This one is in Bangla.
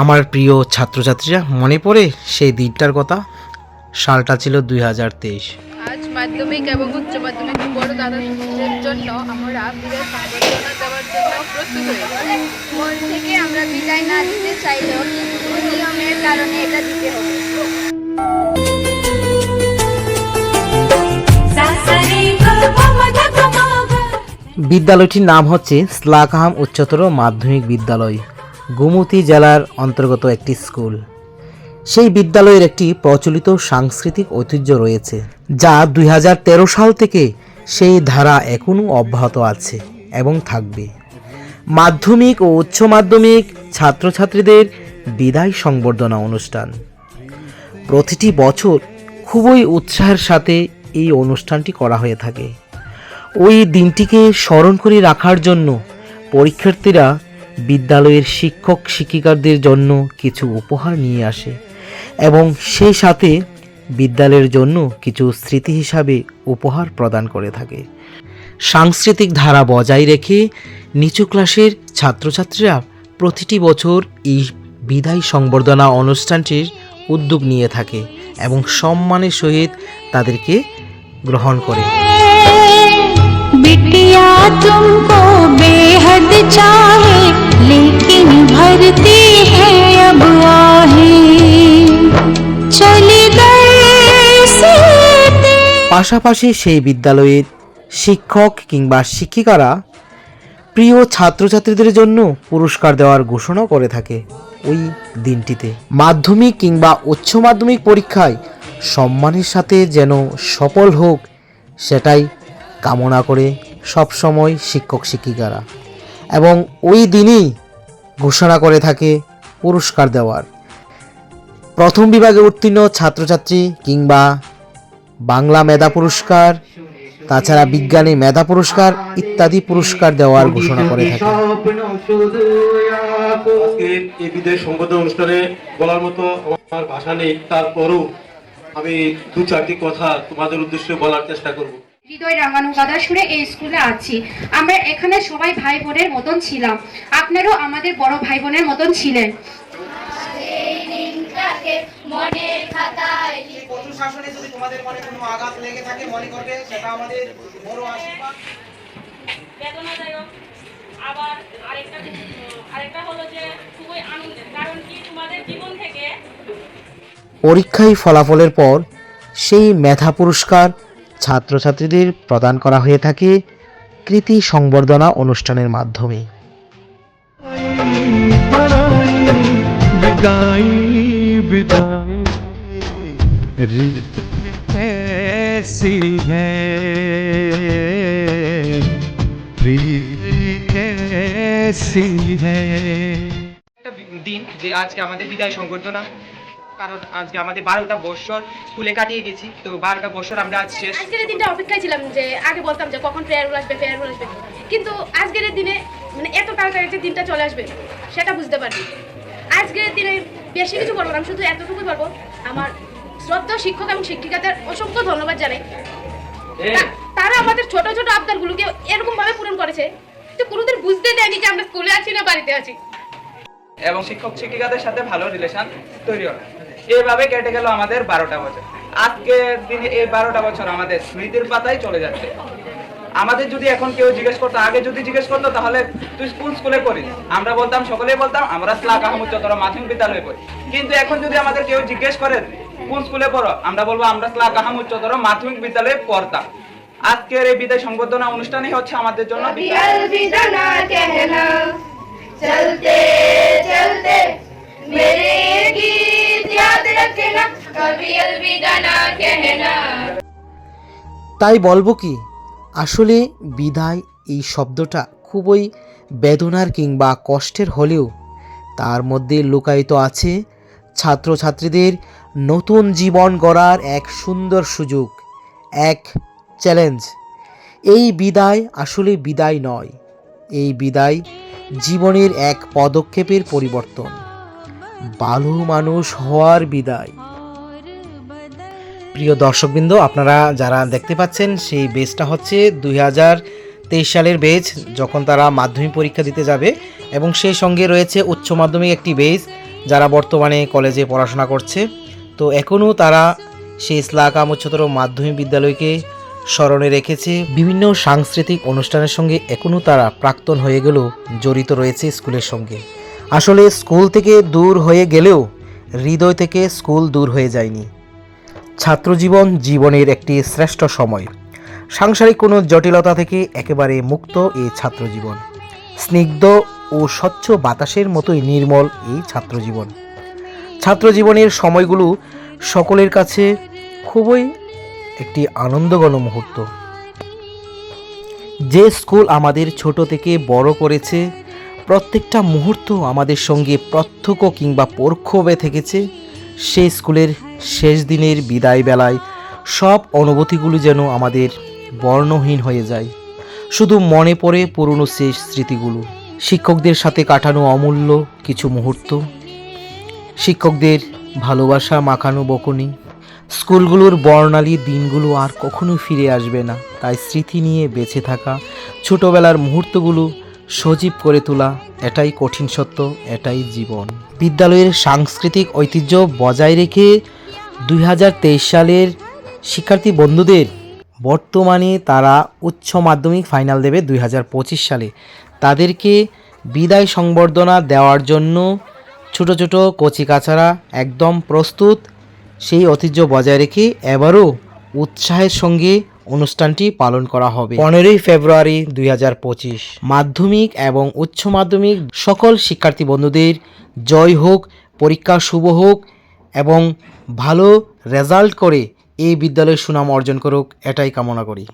আমার প্রিয় ছাত্রছাত্রীরা মনে পড়ে সেই দিনটার কথা? সালটা ছিল দুই হাজার তেইশ। আজ মাধ্যমিক এবং উচ্চ মাধ্যমিক বড় দাদাদের জন্য আমরা বিদায় সংবর্ধনা দেওয়ার জন্য প্রস্তুত হয়েছি মন থেকে আমরা বিদায় না দিতে চাইলেও কিন্তু নিয়মের কারণে এটা দিতে হবে। বিদ্যালয়টির নাম হচ্ছে স্লাকাহাম উচ্চতর মাধ্যমিক বিদ্যালয়। গোমতী জেলার অন্তর্গত একটি স্কুল। সেই বিদ্যালয়ের একটি প্রচলিত সাংস্কৃতিক ঐতিহ্য রয়েছে, যা দুই হাজার তেরো সাল থেকে সেই ধারা এখনও অব্যাহত আছে এবং থাকবে। মাধ্যমিক ও উচ্চ মাধ্যমিক ছাত্রছাত্রীদের বিদায় সংবর্ধনা অনুষ্ঠান। প্রতিটি বছর খুবই উৎসাহের সাথে এই অনুষ্ঠানটি করা হয়ে থাকে। ওই দিনটিকে স্মরণ করে রাখার জন্য পরীক্ষার্থীরা বিদ্যালয়ের শিক্ষক শিক্ষিকাদের জন্য কিছু উপহার নিয়ে আসে এবং সেই সাথে বিদ্যালয়ের জন্য কিছু স্মৃতি হিসাবে উপহার প্রদান করে থাকে। সাংস্কৃতিক ধারা বজায় রেখে নিচু ক্লাসের ছাত্রছাত্রীরা প্রতিটি বছর এই বিদায় সংবর্ধনা অনুষ্ঠানটির উদ্যোগ নিয়ে থাকে এবং সম্মানের সহিত তাদেরকে গ্রহণ করে। বিটিয়া বেহদ পাশাপাশি সেই বিদ্যালয়ের শিক্ষক কিংবা শিক্ষিকারা প্রিয় ছাত্রছাত্রীদের জন্য পুরস্কার দেওয়ার ঘোষণা করে থাকে ওই দিনটিতে। মাধ্যমিক কিংবা উচ্চ মাধ্যমিক পরীক্ষায় সম্মানের সাথে যেন সফল হোক, সেটাই কামনা করে সবসময় শিক্ষক শিক্ষিকারা। এবং ওই দিনই ঘোষণা করে থাকে পুরস্কার দেওয়ার। প্রথম বিভাগে উত্তীর্ণ ছাত্রছাত্রী কিংবা বাংলা মেধা পুরস্কার তাছাড়া বিজ্ঞানী মেধা পুরস্কার ইত্যাদি পুরস্কার দেওয়ার ঘোষণা করে থাকে। এই বিদায় সংবর্ধনা অনুষ্ঠানে বলার মতো আমার ভাষা নেই তারপরও আমি দু চারটি কথা তোমাদের উদ্দেশ্যে বলার চেষ্টা করব। হৃদয় রাঙানো গাদা সুরে এই স্কুলে আছি। আমরা এখানে সবাই ভাই বোনের মতন ছিলাম। আপনারও আমাদের বড় ভাই বোনের মতন ছিলেন। মনের খাতায় শাসনে যদি তোমাদের মনে কোনো আঘাত লেগে থাকে মনে করবে সেটা আমাদের বড় আশীর্বাদ। বেদনাদায়ক। আবার আরেকটা আরেকটা হলো যে খুবই আনন্দের কারণ কি তোমাদের জীবন থেকে পরীক্ষায় ফলাফলের পর সেই মেধা পুরস্কার ছাত্রছাত্রীদের প্রদান করা হয়ে থাকে কৃতি সংবর্ধনা অনুষ্ঠানের মাধ্যমে। ऐसी है प्रीत ऐसी है একটা বি- দিন যে আজকে আমাদের বিদায় সংবর্ধনা কারণ আজকে আমাদের বারোটা বছর স্কুলে কাটিয়ে গেছি তো বারোটা বছর আমরা আজ শেষ আজকের এই দিনটা অপেক্ষায় ছিলাম যে আগে বলতাম যে কখন ফেয়ারওয়েল আসবে ফেয়ারওয়েল আসবে কিন্তু আজকের এই দিনে মানে এত তাড়াতাড়ি যে দিনটা চলে আসবে সেটা বুঝতে পারিনি আজকের দিনে বেশি কিছু বলবো না আমি শুধু এতটুকুই বলবো আমার শ্রদ্ধা, শিক্ষক এবং শিক্ষিকাদের অসংখ্য ধন্যবাদ জানাই। তারা আমাদের ছোট ছোট আবদারগুলোকে এরকম ভাবে পূরণ করেছে যে কোনোদিন বুঝতে দেয়নি যে আমরা স্কুলে আছি না বাড়িতে আছি। এবং শিক্ষক শিক্ষিকাদের সাথে ভালো রিলেশন তৈরি হবে। এইভাবে কেটে গেল আমাদের বারোটা বছর। আজকে দিনে এই বারোটা বছর আমাদের স্মৃতির পাতায় চলে যাচ্ছে। আমাদের যদি এখন কেউ জিজ্ঞেস করতো, আগে যদি জিজ্ঞেস করতো, তাহলে তুই কোন স্কুলে পড়িস। আমরা বলতাম, সকলেই বলতাম, আমরা স্লাক আহমুদ্দতর মাধ্যমিক বিদ্যালয়ে পড়ি। কিন্তু এখন যদি আমাদের কেউ জিজ্ঞেস করে কোন স্কুলে পড়ো আমরা বলবো আমরা স্লাক আহমুদ্দতর মাধ্যমিক বিদ্যালয়ে পড়তাম আজকের এই বিদায় সংবর্ধনা অনুষ্ঠানই হচ্ছে আমাদের জন্য বিদায়। अलविदा ना कहना चलते चलते मेरे गीत याद रखना कभी अलविदा ना कहना তাই বলবো কি আসলে বিদায় এই শব্দটা খুবই বেদনার কিংবা কষ্টের হলেও তার মধ্যে লুকায়িত আছে ছাত্রছাত্রীদের নতুন জীবন গড়ার এক সুন্দর সুযোগ, এক চ্যালেঞ্জ এই বিদায় আসলে বিদায় নয়, এই বিদায় জীবনের এক পদক্ষেপের পরিবর্তন। ভালো মানুষ হওয়ার বিদায়। প্রিয় দর্শকবৃন্দ, আপনারা যারা দেখতে পাচ্ছেন, সেই বেজটা হচ্ছে দুই হাজার তেইশ সালের বেজ, যখন তারা মাধ্যমিক পরীক্ষা দিতে যাবে এবং সেই সঙ্গে রয়েছে উচ্চ মাধ্যমিক একটি বেজ, যারা বর্তমানে কলেজে পড়াশোনা করছে। তো এখনও তারা সেই ইসলাকাম উচ্চতর মাধ্যমিক বিদ্যালয়কে স্মরণে রেখেছে। বিভিন্ন সাংস্কৃতিক অনুষ্ঠানের সঙ্গে এখনও তারা প্রাক্তন হয়ে গেলেও জড়িত রয়েছে স্কুলের সঙ্গে। আসলে স্কুল থেকে দূর হয়ে গেলেও হৃদয় থেকে স্কুল দূর হয়ে যায়নি। ছাত্রজীবন জীবনের একটি শ্রেষ্ঠ সময়। সাংসারিক কোনো জটিলতা থেকে একেবারে মুক্ত এই ছাত্রজীবন। স্নিগ্ধ ও স্বচ্ছ বাতাসের মতোই নির্মল এই ছাত্রজীবন। ছাত্রজীবনের সময়গুলো সকলের কাছে খুবই একটি আনন্দঘন মুহূর্ত। যে স্কুল আমাদের ছোট থেকে বড় করেছে, প্রত্যেকটা মুহূর্ত আমাদের সঙ্গে প্রত্যক্ষ কিংবা পরোক্ষভাবে থেকেছে, সেই স্কুলের শেষ দিনের বিদায় বেলায় সব অনুভূতিগুলো যেন আমাদের বর্ণহীন হয়ে যায়। শুধু মনে পড়ে পুরনো শেষ স্মৃতিগুলো। শিক্ষকদের সাথে কাটানো অমূল্য কিছু মুহূর্ত। শিক্ষকদের ভালোবাসা মাখানো বকুনি। স্কুলগুলোর বর্ণালী দিনগুলো আর কখনো ফিরে আসবে না। তাই স্মৃতি নিয়ে বেঁচে থাকা, ছোটবেলার মুহূর্তগুলো সজীব করে তোলা এটাই কঠিন সত্য, এটাই জীবন। বিদ্যালয়ের সাংস্কৃতিক ঐতিহ্য বজায় রেখে দুই হাজার তেইশ সালের শিক্ষার্থী বন্ধুদের বর্তমানে তারা উচ্চ মাধ্যমিক ফাইনাল দেবে দুই হাজার পঁচিশ সালে। তাদেরকে বিদায় সংবর্ধনা দেওয়ার জন্য ছোট ছোট কচিকাচারা একদম প্রস্তুত। সেই ঐতিহ্য বজায় রেখে এবারও উৎসাহের সঙ্গে অনুষ্ঠানটি পালন করা হবে। পনেরোই ফেব্রুয়ারি দুই হাজার পঁচিশ। মাধ্যমিক এবং উচ্চ মাধ্যমিক সকল শিক্ষার্থী বন্ধুদের জয় হোক, পরীক্ষা শুভ হোক এবং ভালো রেজাল্ট করে এই বিদ্যালয়ের সুনাম অর্জন করুক, এটাই কামনা করি।